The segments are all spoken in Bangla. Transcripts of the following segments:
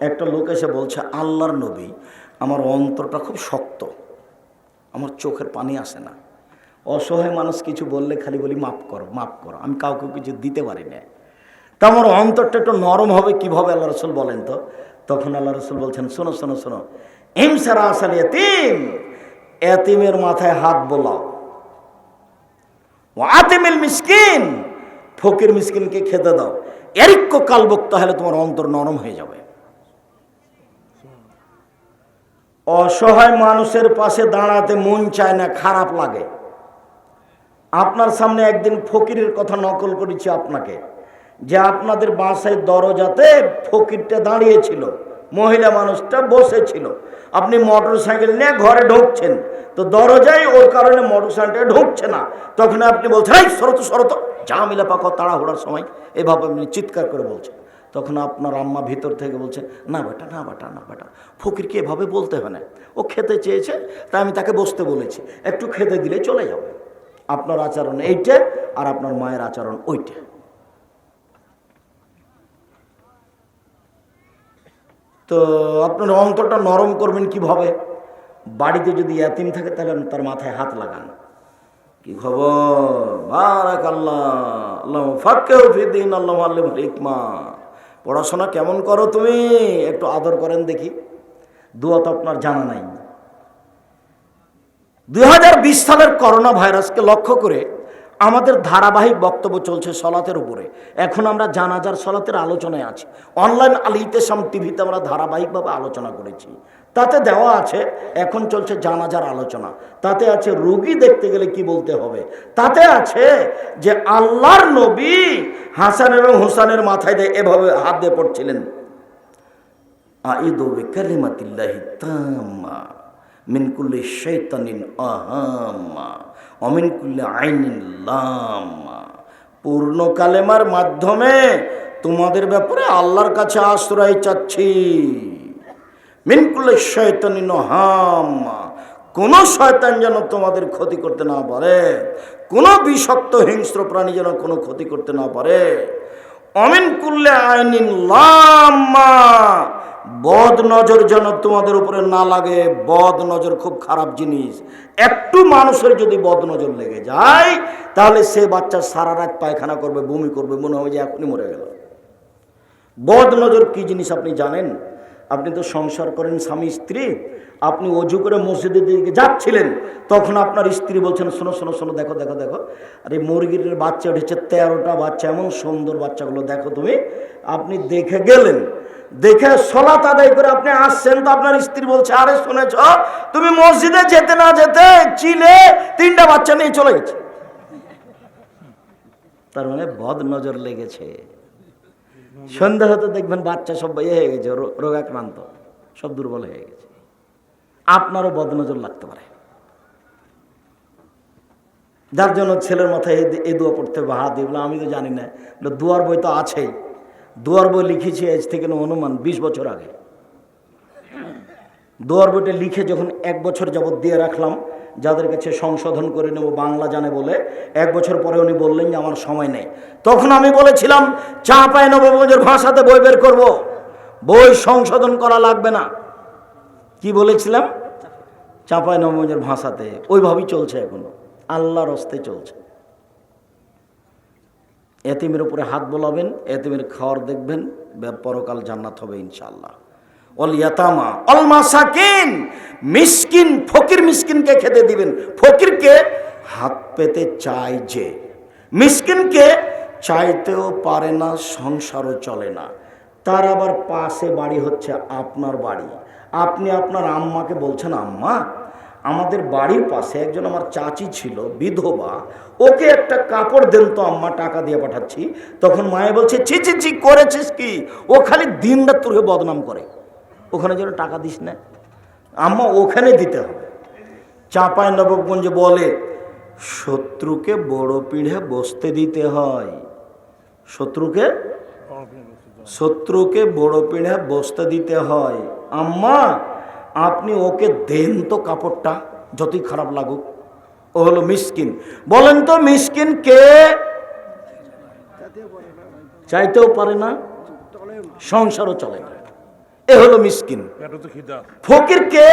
একটা লোক এসে বলছে, আল্লাহর নবী, আমার অন্তরটা খুব শক্ত। আমার চোখের পানি আসে না। অসহায় মানুষ কিছু বললে খালি বলি, মাফ করো মাফ করো। আমি কাউকে কিছু দিতে পারি না তা আমার অন্তরটা একটু নরম হবে, কীভাবে আল্লাহ রসুল বলেন তো? তখন আল্লাহ রসুল বলছেন, শোনো শোনো শোনো। এম সারা আসাল এতিম এতিমের মাথায় হাত বোলাও। ও আতেমিল মিসকিন। ফকির মিসকিনকে খেতে দাও। এরিক্য কালবক্ত হলে তোমার অন্তর নরম হয়ে যাবে। অসহায় মানুষের পাশে দাঁড়াতে মন চায় না, খারাপ লাগে। আপনার সামনে একদিন ফকিরের কথা নকল করেছি আপনাকে, যে আপনাদের বাসায় দরজাতে ফকিরটা দাঁড়িয়েছিল, মহিলা মানুষটা বসেছিল। আপনি মোটর সাইকেল নিয়ে ঘরে ঢুকছেন, তো দরজায় ওর কারণে মোটর সাইকেলটা ঢুকছে না। তখন আপনি বলছেন, এই সরত সরত জামিলা পাক তাড়াহুড়ার সময়। এভাবে আপনি চিৎকার করে বলছেন। তখন আপনার আম্মা ভিতর থেকে বলছে, না বেটা না বেটা না বেটা। ফকিরকে এভাবে বলতে হয় না। ও খেতে চেয়েছে, তাই আমি তাকে বসতে বলেছি। একটু খেতে দিলে চলে যাবে। আপনার আচরণ এইটা আর আপনার মায়ের আচরণ ওইটা। তো আপনার অন্তরটা নরম করবেন কীভাবে? বাড়িতে যদি এতিম থাকে, তাহলে তার মাথায় হাত লাগান। কি খবর? বারাক আল্লাহ আল্লাহ ফিদিন আল্লাহ আল্লাহ হিকমা পড়াশোনা কেমন করো তুমি? একটু আদর করেন দেখি। দুয়া তো আপনার জানা নাই। দুই হাজার বিশ সালের করোনা ভাইরাসকে লক্ষ্য করে আমাদের ধারাবাহিক বক্তব্য চলছে সলাতের উপরে। এখন আমরা জানাজার সলাতের আলোচনায় আছি। অনলাইন আলিতেসাম টিভিতে আমরা ধারাবাহিকভাবে আলোচনা করেছি। তাতে দেওয়া আছে, এখন চলছে জানাজার আলোচনা। তাতে আছে রুগী দেখতে গেলে কি বলতে হবে। তাতে আছে যে আল্লাহর নবী হাসান এবং হুসানের মাথায় দিয়ে এভাবে হাত দিয়ে পড়ছিলেন। আইদু বিকালিমাতিল্লাহি তাম্মা মিন কুল্লি শৈতানিন আহাম্মা। অমিন কুল্লি পূর্ণ কালেমার মাধ্যমে তোমাদের ব্যাপারে আল্লাহর কাছে আশ্রয় চাচ্ছি। মিন কুল্লি শৈতানিন হাম্মা। কোনো শয়তান যেন তোমাদের ক্ষতি করতে না পারে। কোনো বিষাক্ত হিংস্র প্রাণী যেন কোনো ক্ষতি করতে না পারে। অমিন কুল্লে আইনিন লাম্মা বদ নজর যেন তোমাদের উপরে না লাগে। বদ নজর খুব খারাপ জিনিস। একটু মানুষের যদি বদ নজর লেগে যায়, তাহলে সে বাচ্চা সারা রাত পায়খানা করবে, বমি করবে, মনে হবে যে এখনই মরে গেল। বদ নজর কি জিনিস আপনি জানেন? আপনি তো সংসার করেন স্বামী, স্ত্রী। আপনি অজু করে মসজিদের দিকে যাচ্ছিলেন, তখন আপনার স্ত্রী বলছেন, শোনো শোনো শোনো, দেখো দেখো দেখো। আরে মুরগির বাচ্চা উঠেছে, তেরোটা বাচ্চা, এমন সুন্দর বাচ্চাগুলো, দেখো তুমি। আপনি দেখে গেলেন দেখে সলাত আদায় করে আপনি আসছেন তো আপনার স্ত্রী বলছে, আরে শুনেছ, তুমি মসজিদে যেতে না যেতে চিলে তিনটা বাচ্চা নিয়ে চলে গেছে। তার মানে বদ নজর লেগেছে। সন্ধ্যা হতে দেখবেন বাচ্চা সব ইয়ে হয়ে গেছে রোগাক্রান্ত, সব দুর্বল হয়ে গেছে। আপনারও বদনজর লাগতে পারে। যার জন্য ছেলের মাথায় এই দোয়া পড়তে হবে, হাত দিয়ে আমি তো জানি না। দুয়ার বই তো আছেই। দুয়ার বই লিখেছি আজ থেকে অনুমান বিশ বছর আগে। দুয়ার বইটা লিখে যখন এক বছর যাবৎ দিয়ে রাখলাম, যাদের কাছে সংশোধন করে নেব, বাংলা জানে বলে, এক বছর পরে উনি বললেন যে আমার সময় নেই। তখন আমি বলেছিলাম, চা পায় নবগঞ্জের ভাষাতে বই বের করব। বই সংশোধন করা লাগবে না। কি বলেছিলাম? চাঁপায় নবগঞ্জের ভাষাতে। ওইভাবেই চলছে এখনও। আল্লাহর হস্তে চলছে। এতিমের উপরে হাত বোলাবেন, এতিমের খাওয়ার দেখবেন পরকাল জান্নাত হবে ইনশাল্লাহ অল ইয়াতামা, অল মাসাকিন, মিসকিন, ফকির মিসকিনকে খেতে দিবেন। ফকিরকে হাত পেতে চায় যে, মিসকিনকে চাইতেও পারে না, সংসারও চলে না। তার আবার পাশে বাড়ি হচ্ছে আপনার বাড়ি। আপনি আপনার আম্মাকে বলছেন, আম্মা আমাদের বাড়ির পাশে একজন আমার চাচি ছিল বিধবা ওকে একটা কাপড় দেন তো আম্মা টাকা দিয়ে পাঠাচ্ছি। তখন মায়ে বলছে ছি ছি ছি করেছিস কি? ও খালি দিন রাত তোকে বদনাম করে। ওখানে যেন টাকা দিস না। আম্মা ওখানে দিতে হবে। চাঁপায় নবগঞ্জে বলে শত্রুকে বড় পিঠে বসতে দিতে হয়। শত্রুকে? শত্রুকে বড় পিঠে বসতে দিতে হয়। আম্মা আপনি ওকে দেন তো কাপড়টা যতই খারাপ লাগুক। ও হলো মিসকিন। বলেন তো মিসকিন কে? চাইতেও পারে না সংসারও চলে না। এ হলো মিসকিন। খিদা। ফকিরকে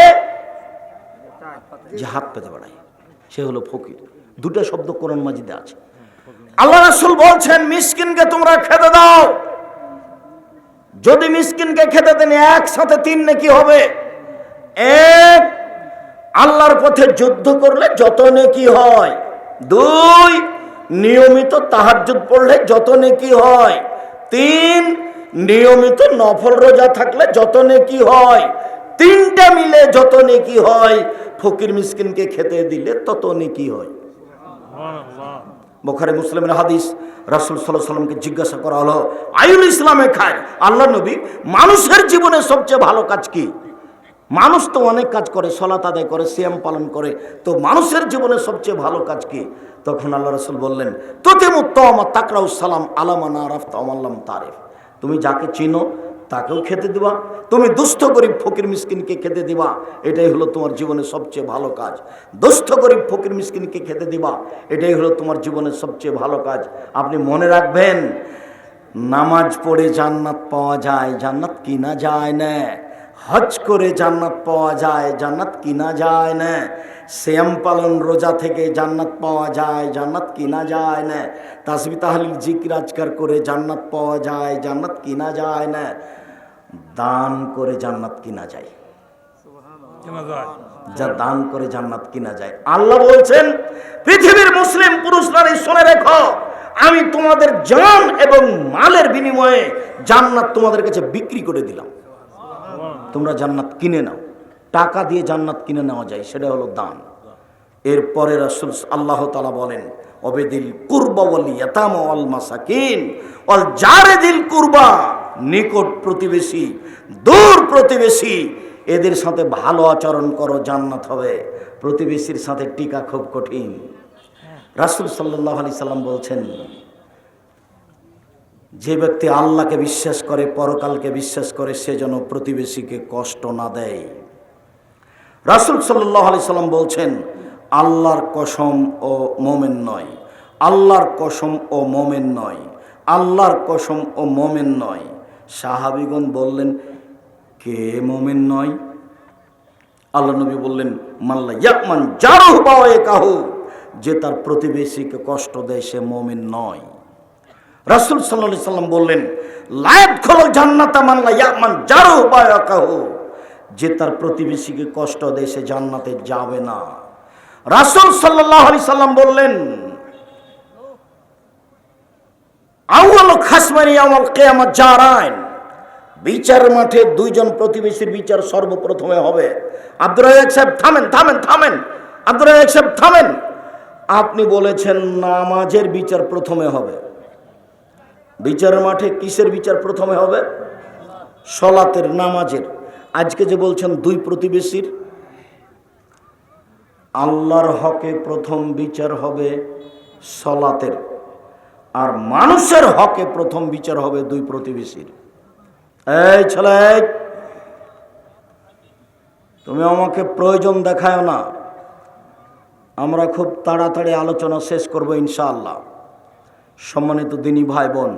যে হাত পেতে বেড়ায় সে হলো ফকির। দুটো শব্দ কোরআন মাজিদে আছে। আল্লাহ রাসূল বলছেন মিসকিনকে তোমরা খেতে দাও। যদি মিসকিনকে খেতে দেন একসাথে তিন নাকি হবে। এক, আল্লাহর পথে যুদ্ধ করলে যত নেকি হয়। দুই, নিয়মিত তাহাজ্জুদ পড়লে যত নেকি হয়। তিন, নিয়মিত নফল রোজা থাকলে যত নেকি হয়। তিনটা মিলে যত নেকি হয়, ফকির মিসকিনকে খেতে দিলে তত নেকি হয়। বোখারে মুসলিমের হাদিস, রাসুল সাল্লাহ সাল্লামকে জিজ্ঞাসা করা হলো আয়ুল ইসলামে খায় আল্লাহ নবী, মানুষের জীবনে সবচেয়ে ভালো কাজ কি? মানুষ তো অনেক কাজ করে সলাত আদায় করে, সিয়াম পালন করে। তো মানুষের জীবনে সবচেয়ে ভালো কাজ কি? তখন আল্লাহ রসুল বললেন তোতে মুত্তম তাকরাউ সালাম আলামানা আরাফ তামাল্লাম তারেফ। তুমি যাকে চিনো, তাকেও খেতে দিবা। তুমি দুস্থ গরিব ফকির মিসকিনকে খেতে দিবা। এটাই হলো তোমার জীবনের সবচেয়ে ভালো কাজ। দুস্থ গরিব ফকির মিসকিনকে খেতে দিবা। এটাই হলো তোমার জীবনের সবচেয়ে ভালো কাজ। আপনি মনে রাখবেন, নামাজ পড়ে জান্নাত পাওয়া যায়। জান্নাত কিনা যায় না। হজ করে জান্নাত পাওয়া যায়, জান্নাত কিনা যায় না। শ্যাম পালন, রোজা থেকে জান্নাত পাওয়া যায়, জান্নাত কিনা যায় না। তাসবি, তাহলিল, জিকির, আজকার করে জান্নাত পাওয়া যায়, জান্নাত কিনা যায় না। দান করে জান্নাত কিনা যায়। যা দান করে জান্নাত কিনা যায়। আল্লাহ বলছেন, পৃথিবীর মুসলিম পুরুষ নারী, শুনে রেখো, আমি তোমাদের জান এবং মালের বিনিময়ে জান্নাত তোমাদের কাছে বিক্রি করে দিলাম। তোমরা জান্নাত কিনে নাও। টাকা দিয়ে জান্নাত কিনে নেওয়া যায়, সেটা হলো দান। এরপরে রাসূল আল্লাহ তালা বলেন অবেদিল কুরবা ওয়াল ইয়াতামা ওয়াল মাসাকিন। ওয়াল জারেদিল কুরবা, নিকট প্রতিবেশী, দূর প্রতিবেশী, এদের সাথে ভালো আচরণ করো, জান্নাত হবে। প্রতিবেশীর সাথে টিকা খুব কঠিন। রাসূল সাল্লাল্লাহু আলাইহি সাল্লাম বলছেন যে ব্যক্তি আল্লাহকে বিশ্বাস করে, পরকালকে বিশ্বাস করে, সে যেন প্রতিবেশীকে কষ্ট না দেয়। রাসুল সাল্লাহ আলি সাল্লাম বলছেন, আল্লাহর কসম ও মোমেন নয়। আল্লাহর কসম ও মোমেন নয়। আল্লাহর কসম ও মোমেন নয়। সাহাবিগণ বললেন, কে মোমেন নয়? আল্লাহ নবী বললেন মাল্লা ইয়াকমান যারো বাওয়ে কাহু যে তার প্রতিবেশীকে কষ্ট দেয়, সে মোমেন নয়। রাসুল সাল্লাহ সাল্লাম বললেন, লায়ত খোলো জান্নাতা মানলা ইয়ামান যারো বায়াকাহু। যে তার প্রতিবেশীকে কষ্ট সে জান্নাতে যাবে না। রাসুল সাল্লাহ আলি সাল্লাম বললেন, আউয়াল খাসমানি আমল কেয়ামত জারাইন। বিচার মাঠে দুইজন প্রতিবেশীর বিচার সর্বপ্রথমে হবে। আব্দুর রাজাক সাহেব, থামেন থামেন থামেন। আব্দুর রাজাক সাহেব, থামেন। আপনি বলেছেন, নামাজের বিচার প্রথমে হবে। বিচারের মাঠে কিসের বিচার প্রথমে হবে? সলাতের নামাজের। আজকে যে বলছেন দুই প্রতিবেশীর, আল্লাহর হকে প্রথম বিচার হবে সলাতের, আর মানুষের হকে প্রথম বিচার হবে দুই প্রতিবেশীর। এই ছেলে, তুমি আমাকে প্রয়োজন দেখায় না। আমরা খুব তাড়াতাড়ি আলোচনা শেষ করব ইনশাআল্লাহ। সম্মানিত দিনী ভাই বোন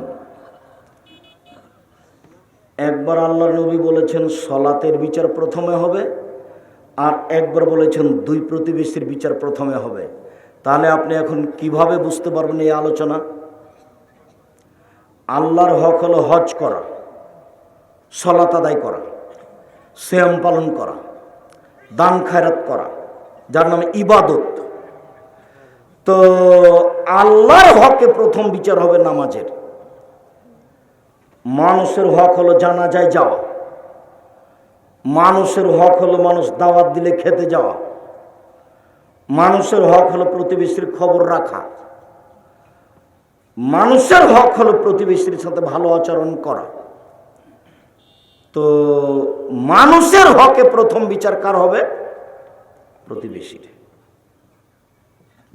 একবার আল্লাহ নবী বলেছেন সলাতের বিচার প্রথমে হবে, আর একবার বলেছেন দুই প্রতিবেশীর বিচার প্রথমে হবে। তাহলে আপনি এখন কীভাবে বুঝতে পারবেন এই আলোচনা? আল্লাহর হক হলো হজ করা, সলাত আদায় করা শ্যাম পালন করা, দান খায়রাত করা, যার নাম ইবাদত। তো আল্লাহর হকে প্রথম বিচার হবে নামাজের। মানুষের হক হলো জানা যায় যাওয়া। মানুষের হক হলো মানুষ দাওয়াত দিলে খেতে যাওয়া। মানুষের হক হলো প্রতিবেশীর খবর রাখা। মানুষের হক হলো প্রতিবেশীর সাথে ভালো আচরণ করা। তো মানুষের হকে প্রথম বিচার কার হবে? প্রতিবেশীর।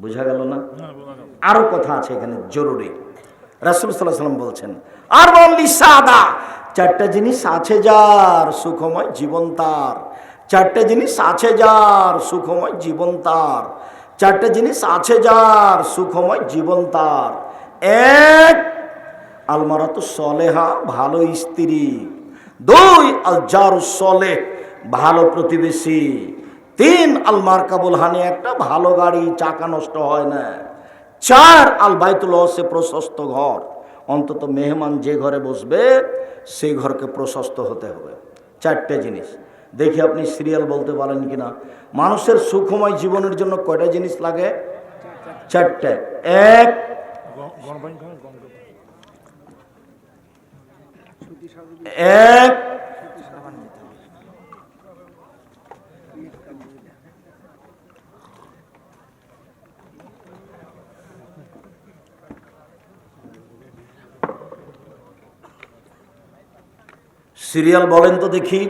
বোঝা গেল না? আরও কথা আছে এখানে জরুরি। রাসুল সাল্লাহ সাল্লাম বলছেন, আর বললি সাদা, চারটা জিনিস আছে যার সুখময় জীবন তার। চারটা জিনিস আছে যার সুখময় জীবন তার। চারটা জিনিস আছে যার সুখময় জীবন তার। এক, আলমারাত সলেহা, ভালো স্ত্রী। দুই আল জারু সলে ভালো প্রতিবেশী। তিন আলমার মার্কাবুল হানি, একটা ভালো গাড়ি, চাকা নষ্ট হয় না। চার আল বাইতুল হসে প্রশস্ত ঘর। অন্তত মেহমান যে ঘরে বসবে, সেই ঘরকে প্রশস্ত হতে হবে। চারটে জিনিস। দেখি আপনি সিরিয়াল বলতে পারেন কিনা। মানুষের সুখময় জীবনের জন্য কয়টা জিনিস লাগে? চারটে। এক। এক সিরিয়াল বলেন তো দেখি।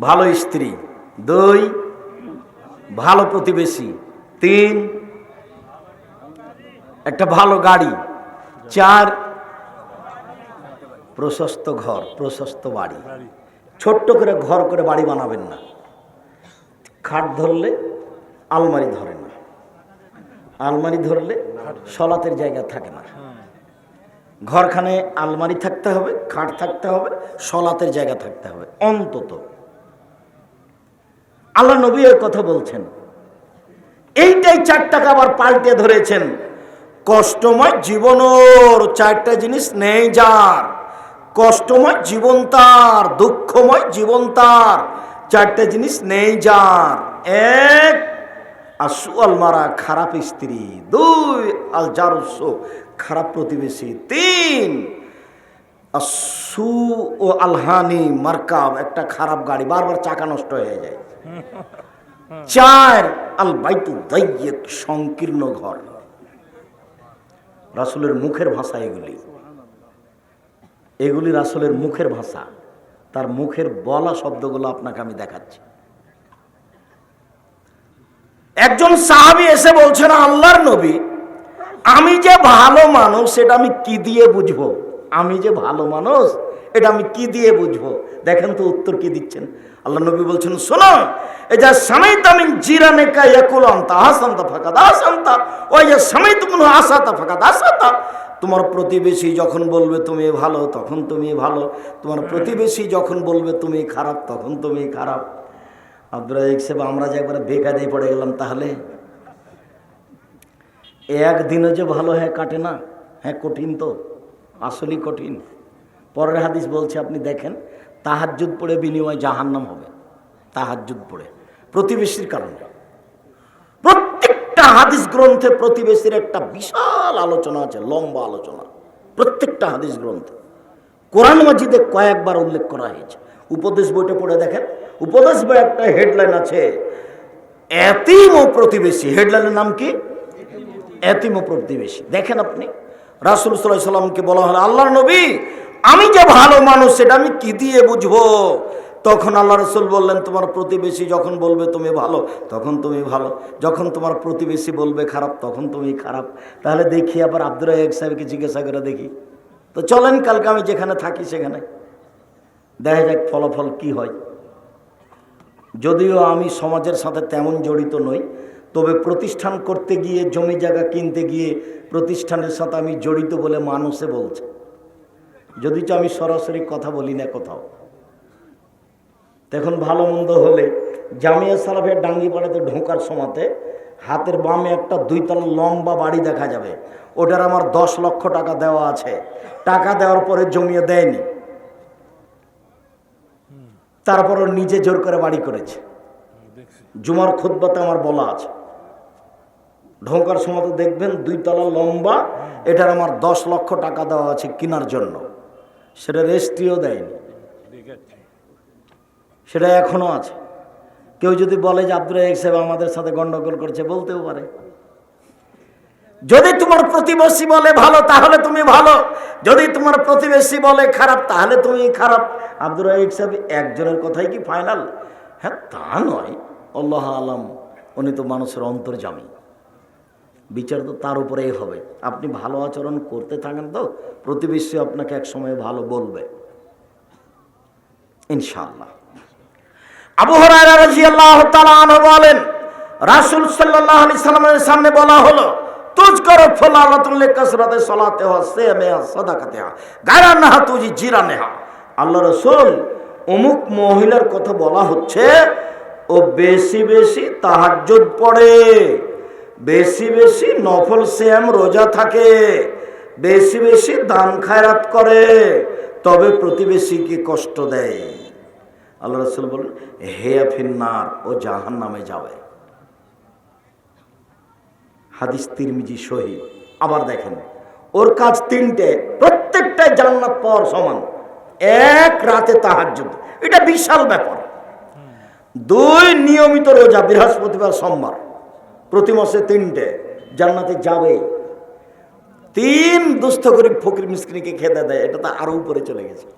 ভালো স্ত্রী। দুই, ভালো প্রতিবেশী। তিন, একটা ভালো গাড়ি। চার, প্রশস্ত ঘর, প্রশস্ত বাড়ি। ছোট্ট করে ঘর করে বাড়ি বানাবেন না। খাট ধরলে আলমারি ধরে না। আলমারি ধরলে সলাতের জায়গা থাকে না। ঘরখানে আলমারি থাকতে হবে, খাট থাকতে হবে, সলাতের জায়গা থাকতে হবে, অন্তত। আল্লাহ নবী এর কথা বলছেন, এইটাই চার টাকা আবার পাল্টে ধরেছেন, কষ্টময় জীবনর চারটা জিনিস নেই যার, কষ্টময় জীবন তার, দুঃখময় জীবন তার, চারটা জিনিস নেই যার, এক আসু আল মারা খারাপ স্ত্রী, দুই আল জারুসো খারাপ প্রতিবেশী। তিন সু ও আলহানি মার্কাব, একটা খারাপ গাড়ি বারবার চাকা নষ্ট হয়ে যায়। চার আল বাইতু দাইয়েক সংকীর্ণ ঘর। রাসুলের মুখের ভাষা এগুলি। এগুলি রাসুলের মুখের ভাষা। তার মুখের বলা শব্দগুলো আপনাকে আমি দেখাচ্ছি। একজন সাহাবি এসে বলছেন, আল্লাহর নবী আমি যে ভালো মানুষ, সেটা আমি কি দিয়ে বুঝব? আমি যে ভালো মানুষ, এটা আমি কি দিয়ে বুঝব? দেখেন তো উত্তর কি দিচ্ছেন। আল্লাহ নবী বলছেন, শোনো এই যে সময় তামিন জিরানে কা ইয়াকুল আনতা হাসান্তা ফাঁকা দাসান্তা ওই যে সময় তুমি আসাতা ফাঁকা দাসাতা তোমার প্রতিবেশী যখন বলবে, তুমি ভালো, তখন তুমি ভালো। তোমার প্রতিবেশী যখন বলবে, তুমি খারাপ, তখন তুমি খারাপ। আব্দুল সাহেব, আমরা যে একবারে বেকারেই পড়ে গেলাম, তাহলে একদিনও যে ভালো হ্যাঁ কাটে না হ্যাঁ কঠিন তো, আসলেই কঠিন। পরের হাদিস বলছে, আপনি দেখেন, তাহাজ্জুদ পড়ে বিনিময় জাহান্নাম হবে, তাহাজ্জুদ পড়ে, প্রতিবেশীর কারণে। প্রত্যেকটা হাদিস গ্রন্থে প্রতিবেশীর একটা বিশাল আলোচনা আছে, লম্বা আলোচনা, প্রত্যেকটা হাদিস গ্রন্থে। কোরআন মাজিদে কয়েকবার উল্লেখ করা হয়েছে। উপদেশ বইটা পড়ে দেখেন, উপদেশ বই একটা হেডলাইন আছে, এতিম ও প্রতিবেশী। হেডলাইনের নাম কি? এতিম প্রতিবেশী। দেখেন আপনি, রাসুল সাল্লামকে বলা হলো, আল্লাহর নবী, আমি যে ভালো মানুষ, সেটা আমি কি দিয়ে বুঝব? তখন আল্লাহ রসুল বললেন, তোমার প্রতিবেশী যখন বলবে তুমি ভালো, তখন তুমি ভালো। যখন তোমার প্রতিবেশী বলবে খারাপ, তখন তুমি খারাপ। তাহলে দেখি আবার আব্দুর রাজাক সাহেবকে জিজ্ঞাসা করে দেখি। তো চলেন কালকে আমি যেখানে থাকি সেখানে। দেখা যাক ফলাফল কি হয়। যদিও আমি সমাজের সাথে তেমন জড়িত নই তবে প্রতিষ্ঠান করতে গিয়ে জমি জায়গা কিনতে গিয়ে প্রতিষ্ঠানের সাথে আমি জড়িত বলে মানুষে বলছে। যদি তো আমি সরাসরি কথা বলি না কোথাও। তখন ভালো মন্দ হলে জামিয়া সালাফের ডাঙ্গিপাড়াতে ঢোকার সময়তে হাতের বামে একটা দুইতলা লম্বা বাড়ি দেখা যাবে। ওটার আমার দশ লক্ষ টাকা দেওয়া আছে। টাকা দেওয়ার পরে জমিয়ে দেয়নি। তারপর নিজে জোর করে বাড়ি করেছে। জুমার খুদ্বাতে আমার বলা আছে। ঢোকার সময় তো দেখবেন দুই তলা লম্বা, এটার আমার দশ লক্ষ টাকা দেওয়া আছে কেনার জন্য। সেটা রেস্ট্রিও দেয়নি। সেটা এখনও আছে। কেউ যদি বলে যে আব্দুল রাজাক সাহেব আমাদের সাথে গন্ডগোল করছে, বলতেও পারে। যদি তোমার প্রতিবেশী বলে ভালো, তাহলে তুমি ভালো। যদি তোমার প্রতিবেশী বলে খারাপ, তাহলে তুমি খারাপ। আব্দুল রাজাক সাহেব একজনের কথাই কি ফাইনাল হ্যাঁ তা নয়। আল্লাহ আলম, উনি তো মানুষের অন্তর্জামী। বিচার তো তার উপরেই হবে। আপনি ভালো আচরণ করতে থাকেন তো, প্রতিবেশী আপনাকে এক সময় ভালো বলবে। ইনশাআল্লাহ। আবু বলেন, রাসূল সাল্লাল্লাহু আলাইহি সাল্লামের সামনে বলা হলো তুজ করো ফলালাতুল কাসরাতে সালাতে হা সিয়ামে হা সাদাকাতে হা গায়রা নাহা তুজি জিরানে হা আল্লাহ রসুল অমুক মহিলার কথা বলা হচ্ছে, ও বেশি বেশি তাহাজ্জুদ পড়ে। বেশি বেশি নফল শ্যাম রোজা থাকে। বেশি বেশি দান খায়রাত করে। তবে প্রতিবেশীকে কষ্ট দেয়। আল্লাহ রসুল বলেন হেয়া ফিন্নার ও জাহান নামে যাবে হাদিস তিরমিজি সহি। আবার দেখেন, ওর কাজ তিনটে, প্রত্যেকটাই জান্নাত পাওয়ার সমান। এক রাতে তাহাজ্জুদ। এটা বিশাল ব্যাপার। দুই নিয়মিত রোজা, বৃহস্পতিবার, সোমবার। প্রতি মাসে তিনটে, জান্নাতে যাবে। তিন দুস্থ গরিব ফকির মিসকিনকে খেতে দেয়, এটা তো আরও উপরে চলে গেছে।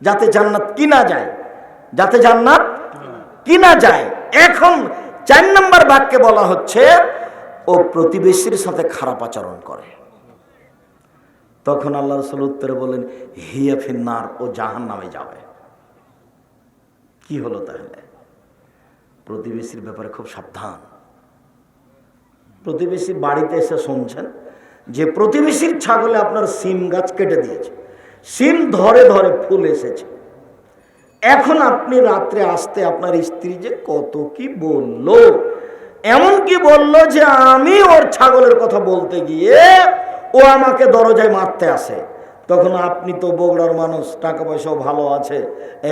যাতে জান্নাত কিনা যায়, যাতে জান্নাত কিনা যায়। এখন চার নম্বর বাক্যে বলা হচ্ছে, ও প্রতিবেশীর সাথে খারাপ আচরণ করে। তখন আল্লাহ রসুল উত্তরে বলেন হিয়া ফিন্নার, ও জাহান নামে যাবে। কি হলো তাহলে? প্রতিবেশীর ব্যাপারে খুব সাবধান। প্রতিবেশী বাড়িতে এসে শুনছেন যে প্রতিবেশীর ছাগলে আপনার সিম গাছ কেটে দিয়েছে। সিম ধরে ধরে ফুল এসেছে। এখন আপনি রাত্রে আসতে আপনার স্ত্রী যে কত কি বলল? এমন কি বলল যে আমি ওর ছাগলের কথা বলতে গিয়ে ও আমাকে দরজায় মারতে আসে। তখন আপনি তো বগুড়ার মানুষ, টাকা পয়সাও ভালো আছে।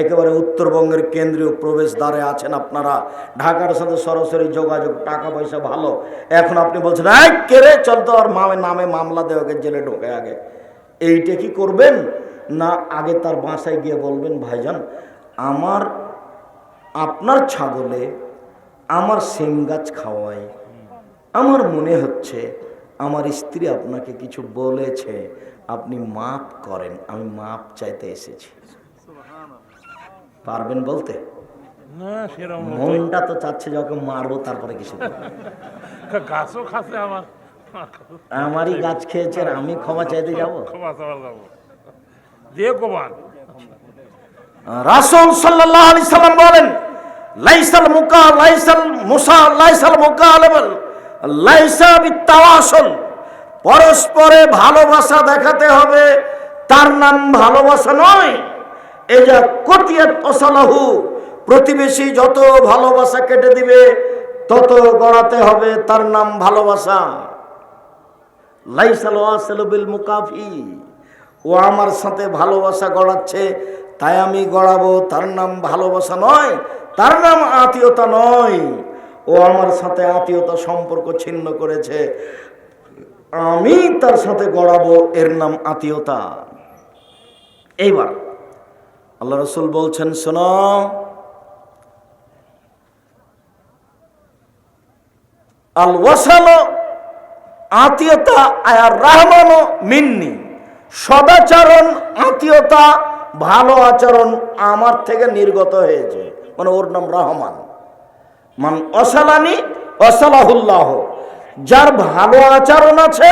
একেবারে উত্তরবঙ্গের কেন্দ্রীয় প্রবেশদ্বারে আছেন আপনারা। ঢাকার সাথে সরাসরি যোগাযোগ, টাকা পয়সা ভালো। এখন আপনি বলছেন এক কেরে চল তো আর মামে নামে মামলা দেওয়া জেলে ঢোকে আগে। এইটা কি করবেন? না, আগে তার বাসায় গিয়ে বলবেন, ভাইজান, আমার, আপনার ছাগলে আমার সিম গাছ খাওয়াই আমার মনে হচ্ছে, আমার স্ত্রী আপনাকে কিছু বলেছে। আপনি মাপ করেন আমি মাপ চাইতে এসেছি। পারবেন বলতে? মনটা তো চাচ্ছে যে ওকে মারবো তারপরে কিছু গাছও খাচ্ছে আমার। আমারই গাছ খেয়েছে আর আমি ক্ষমা চাইতে যাব? রাসূল সাল্লাল্লাহু আলাইহি সাল্লাম বলেন লাইসাল মুকা লাইসাল মুসা লাইসাল মুকালাবাল লাইসা বিতাওয়াসুল পরস্পরে ভালোবাসা দেখাতে হবে। তার নাম ভালোবাসা নয়। এই যা কতিয়াত অসালাহু প্রতিবেশী যত ভালোবাসা কেটে দিবে, তত গড়াতে হবে তার নাম ভালোবাসা। লাইসাল ওয়াসালু মুকাফি, ও আমার সাথে ভালোবাসা গড়াচ্ছে, তাই আমি গড়াবো তার নাম ভালোবাসা নয়, তার নাম আত্মীয়তা নয়। ও আমার সাথে আত্মীয়তা সম্পর্ক ছিন্ন করেছে। আমি তার সাথে গড়াবো এর নাম আত্মীয়তা। এইবার আল্লাহ রসুল বলছেন, শোনো আল ওয়াসালো আত্মীয়তা আয়ার রহমান মিন্নি। সদাচরণ আত্মীয়তা, ভালো আচরণ আমার থেকে নির্গত হয়েছে। মানে ওর নাম রহমান। মান অসালানি অসালাহুল্লাহ যার ভালো আচরণ আছে,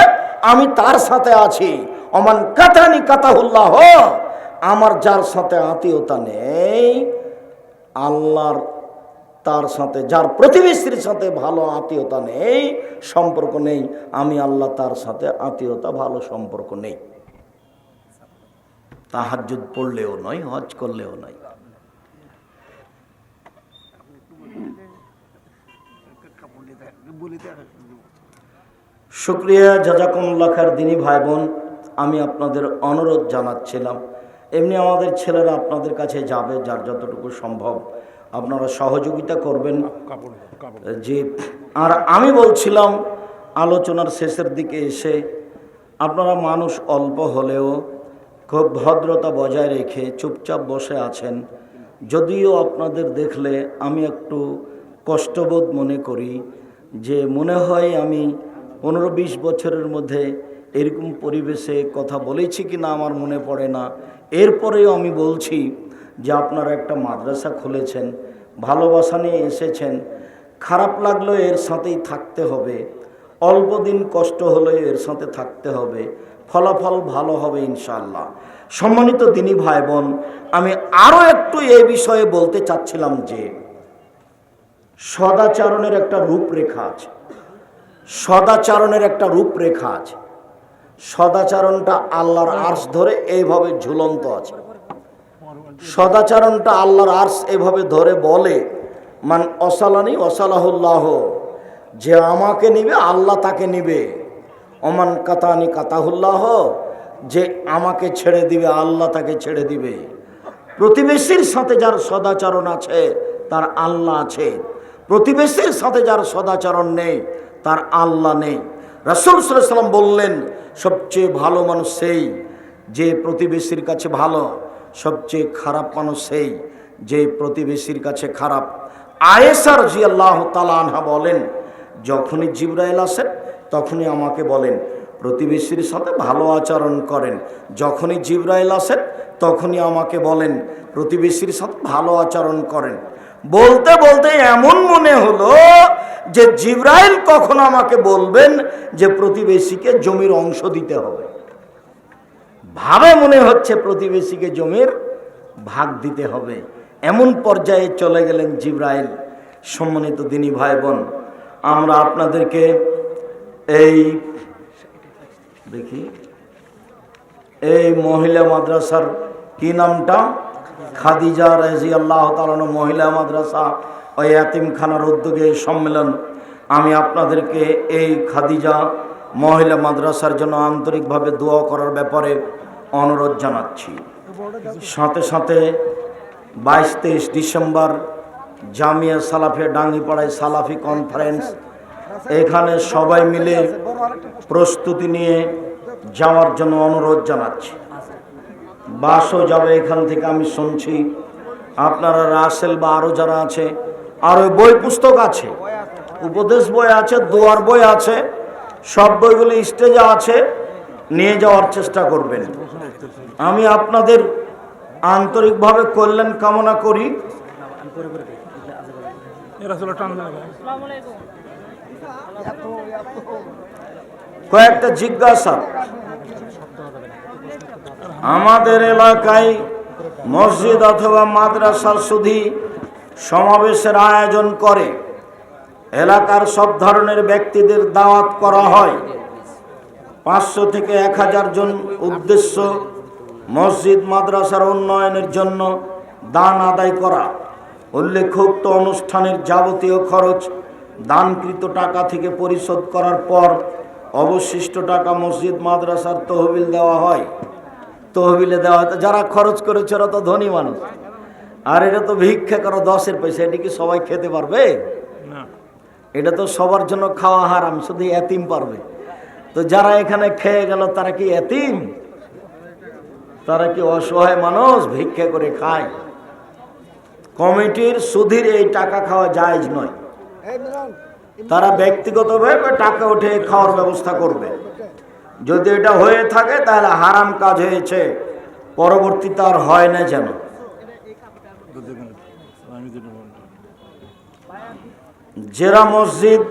আমি তার সাথে আছি। অমান কাতানি কাতাহুল্লাহ, আমার যার সাথে আত্মীয়তা নেই, আল্লাহর তার সাথে, যার প্রতিবেশীর সাথে ভালো আত্মীয়তা নেই, সম্পর্ক নেই, আমি আল্লাহ তার সাথে আত্মীয়তা, ভালো সম্পর্ক নেই। তাহাজ্জুদ পড়লেও নয়, হজ করলেও নয়। শুক্রিয়া জাজাকুমুল্লাহ খার দিনী ভাই বোন আমি আপনাদের অনুরোধ জানাচ্ছিলাম। এমনি আমাদের ছেলেরা আপনাদের কাছে যাবে যার যতটুকু সম্ভব। আপনারা সহযোগিতা করবেন। যে, আর আমি বলছিলাম, আলোচনার শেষের দিকে এসে আপনারা মানুষ অল্প হলেও খুব ভদ্রতা বজায় রেখে চুপচাপ বসে আছেন। যদিও আপনাদের দেখলে আমি একটু কষ্টবোধ মনে করি, যে মনে হয় আমি পনেরো বিশ বছরের মধ্যে এরকম পরিবেশে কথা বলেছি কি না আমার মনে পড়ে না। এরপরেও আমি বলছি যে আপনারা একটা মাদ্রাসা খুলেছেন, ভালোবাসা নিয়ে এসেছেন, খারাপ লাগলেও এর সাথেই থাকতে হবে, অল্প দিন কষ্ট হলেও এর সাথে থাকতে হবে, ফলাফল ভালো হবে ইনশাল্লাহ সম্মানিত দিনী ভাই বোন আমি আরও একটু এই বিষয়ে বলতে চাচ্ছিলাম যে সদাচরণের একটা রূপরেখা আছে। সদাচরণের একটা রূপরেখা আছে। সদাচরণটা আল্লাহর আর্শ ধরে এইভাবে ঝুলন্ত আছে। সদাচরণটা আল্লাহর আর্স এভাবে ধরে বলে, মান অসালানি অসালাহুল্লাহ, যে আমাকে নিবে, আল্লাহ তাকে নিবে। অমান কাতানি কাতাহুল্লাহ, যে আমাকে ছেড়ে দিবে, আল্লাহ তাকে ছেড়ে দিবে। প্রতিবেশীর সাথে যার সদাচরণ আছে, তার আল্লাহ আছে। প্রতিবেশীর সাথে যার সদাচরণ নেই তার আল্লাহ নেই। রাসুল সাল্লাম বললেন, সবচেয়ে ভালো মানুষ সেই যে প্রতিবেশীর কাছে ভালো, সবচেয়ে খারাপ মানুষ সেই যে প্রতিবেশীর কাছে খারাপ। আয়েসার জি আল্লাহ তালা আনহা বলেন, যখনই জিব্রাইল আসেন তখনই আমাকে বলেন, প্রতিবেশীর সাথে ভালো আচরণ করেন। যখনই জিব্রাইল আসেন তখনই আমাকে বলেন, প্রতিবেশীর সাথে ভালো আচরণ করেন। বলতে বলতে এমন মনে হলো যে জিব্রাইল কখন আমাকে বলবেন যে প্রতিবেশীকে জমির অংশ দিতে হবে। ভাবে মনে হচ্ছে প্রতিবেশীকে জমির ভাগ দিতে হবে। এমন পর্যায়ে চলে গেলেন জিব্রাইল। সম্মানিত দিনী ভাই বোন আমরা আপনাদেরকে এই দেখি, এই মহিলা মাদ্রাসার কি নামটা? খাদিজা রাজি আল্লাহ তালানো মহিলা মাদ্রাসা ওই এতিমখানার উদ্যোগে সম্মেলন। আমি আপনাদেরকে এই খাদিজা মহিলা মাদ্রাসার জন্য আন্তরিকভাবে দোয়া করার ব্যাপারে অনুরোধ জানাচ্ছি। সাথে সাথে বাইশ তেইশ ডিসেম্বর জামিয়া সালাফিয়া ডাঙ্গিপাড়ায় সালাফি কনফারেন্স, এখানে সবাই মিলে প্রস্তুতি নিয়ে যাওয়ার জন্য অনুরোধ জানাচ্ছি। বাসও যাবে এখান থেকে আমি শুনছি। আপনারা রাসেল বা আরও যারা আছে আর ওই বই পুস্তক আছে উপদেশ বই আছে দোয়ার বই আছে সব বইগুলি স্টেজে আছে নিয়ে যাওয়ার চেষ্টা করবেন। আমি আপনাদের আন্তরিকভাবে কল্যাণ কামনা করি। এরা ছিল টান কয়েকটা জিজ্ঞাসা। আমাদের এলাকায় মসজিদ অথবা মাদ্রাসার সুধি সমাবেশের আয়োজন করে। এলাকার সব ধরনের ব্যক্তিদের দাওয়াত করা হয়। পাঁচশো থেকে এক হাজার জন উদ্দেশ্য মসজিদ, মাদ্রাসার উন্নয়নের জন্য দান আদায় করা। উল্লেখোক্ত অনুষ্ঠানের যাবতীয় খরচ দানকৃত টাকা থেকে পরিশোধ করার পর অবশিষ্ট টাকা মসজিদ মাদ্রাসার তহবিল দেওয়া হয়। তহবিলে দেওয়া হয়। তো যারা খরচ করেছে ওরা তো ধনী মানুষ। আর এটা তো ভিক্ষা করো দশের পয়সা এটা কি সবাই খেতে পারবে? না। এটা তো সবার জন্য খাওয়া হারাম শুধু এতিম পারবে। তো যারা এখানে খেয়ে গেল তারা কি এতিম? তারা কি অসহায় মানুষ? ভিক্ষা করে খায়। কমিটির সুধীর এই টাকা খাওয়া জায়েজ নয়। তারা ব্যক্তিগতভাবে টাকা উঠে খাওয়ার ব্যবস্থা করবে। যদি এটা হয়ে থাকে, তাহলে হারাম কাজ হয়েছে। পরবর্তীতে আর হয় না যেন। জেরা মসজিদ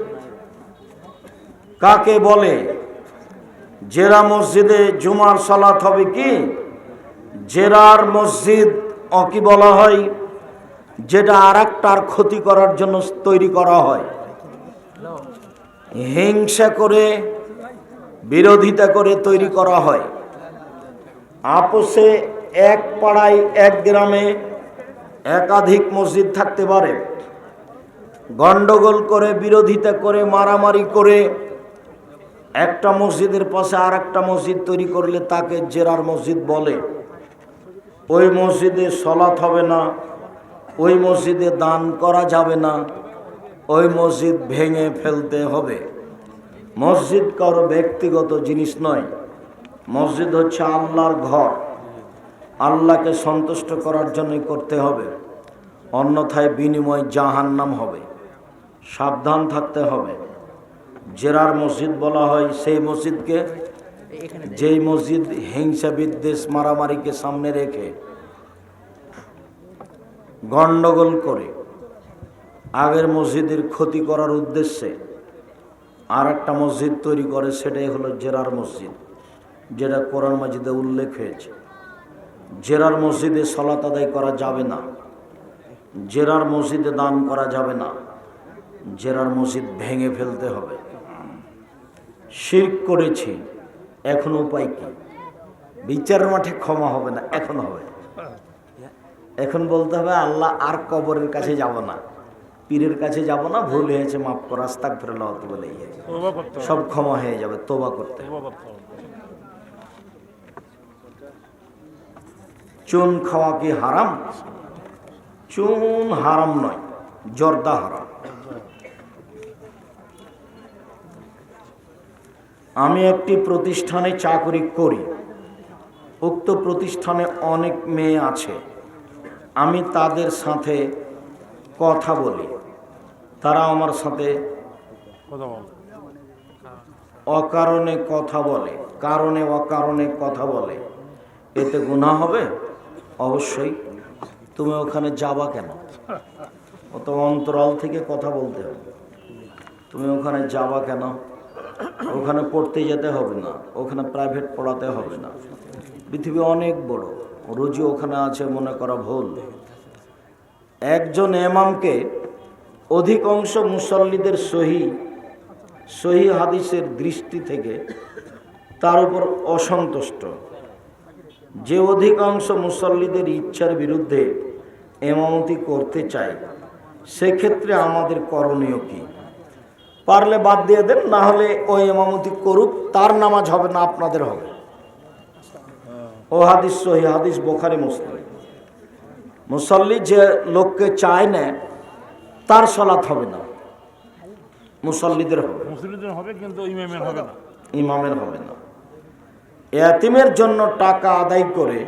কাকে বলে? জেরা মসজিদে জুমার সালাত হবে কি? জেরার মসজিদ ও কি বলা হয়? যেটা আর ক্ষতি করার জন্য তৈরি করা হয়। হিংসা করে, বিরোধিতা করে তৈরি করা হয়। আপোষে এক পাড়ায়, এক গ্রামে একাধিক মসজিদ থাকতে পারে। গন্ডগোল করে, বিরোধিতা করে, মারামারি করে একটা মসজিদের পাশে আর একটা মসজিদ তৈরি করলে তাকে জেরার মসজিদ বলে। ওই মসজিদে সলাৎ হবে না, ওই মসজিদে দান করা যাবে না। ওই মসজিদ ভেঙে ফেলতে হবে। মসজিদ কারও ব্যক্তিগত জিনিস নয়। মসজিদ হচ্ছে আল্লাহর ঘর। আল্লাহকে সন্তুষ্ট করার জন্যই করতে হবে। অন্যথায় বিনিময় জাহান্নাম হবে। সাবধান থাকতে হবে। জেরার মসজিদ বলা হয় সেই মসজিদকে, যেই মসজিদ হিংসা বিদ্বেষ মারামারিকে সামনে রেখে গণ্ডগোল করে। আগের মসজিদের ক্ষতি করার উদ্দেশ্যে আর একটা মসজিদ তৈরি করে, সেটাই হলো জেরার মসজিদ, যেটা কোরআন মাজিদে উল্লেখ হয়েছে। জেরার মসজিদে সলাত আদায় করা যাবে না, জেরার মসজিদে দান করা যাবে না, জেরার মসজিদ ভেঙে ফেলতে হবে। শির্ক করেছি, এখন উপায় কি? বিচারের মাঠে ক্ষমা হবে না, এখন হবে। এখন বলতে হবে, আল্লাহ আর কবরের কাছে যাব না। পীরের কাছে যাব না ভুল হয়েছে মাফ কর আস্তাক ফিরল্লাহ বলে সব ক্ষমা হয়ে যাবে তোবা করতে চুন খাওয়া কি হারাম? চুন হারাম নয় জর্দা হারাম। আমি একটি প্রতিষ্ঠানে চাকরি করি উক্ত প্রতিষ্ঠানে অনেক মেয়ে আছে। আমি তাদের সাথে কথা বলি। তারা আমার সাথে অকারণে কথা বলে কারণে অকারণে কথা বলে। এতে গুণা হবে? অবশ্যই। তুমি ওখানে যাবা কেন? অত অন্তরাল থেকে কথা বলতে হবে। তুমি ওখানে যাবা কেন? ওখানে পড়তে যেতে হবে না ওখানে প্রাইভেট পড়াতে হবে না। পৃথিবী অনেক বড় রুজি ওখানে আছে মনে করা ভুল। একজন এমামকে অধিকাংশ মুসল্লিদের সহি সহি হাদিসের দৃষ্টি থেকে তার উপর অসন্তুষ্ট। যে অধিকাংশ মুসল্লিদের ইচ্ছার বিরুদ্ধে এমামতি করতে চায়, সেক্ষেত্রে আমাদের করণীয় কি? পারলে বাদ দিয়ে দেন, না হলে ওই এমামতি করুক, তার নামাজ হবে না, আপনাদের হবে। ও হাদিস সহি, হাদিস বোখারে, মুসলিম। মুসল্লি যে লোককে চায় না তার সলাৎ হবে না। মুসল্লিদের হবে। হবে কিন্তু ইমামের হবে না। ইমামের হবে না। এতিমের জন্য টাকা আদায় করে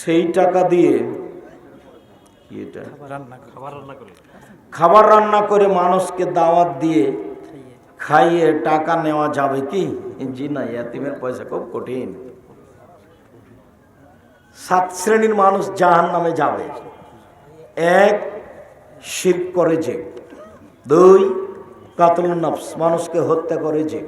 সেই টাকা দিয়ে এটা? খাবার রান্না করে। খাবার রান্না করে মানুষকে দাওয়াত দিয়ে খাইয়ে টাকা নেওয়া যাবে কি? জি না এতিমের পয়সা খুব কঠিন। সাত শ্রেণির মানুষ জাহান নামে যাবে। এক, শির করে যে দুই কাতল নফস, মানুষকে হত্যা করে যে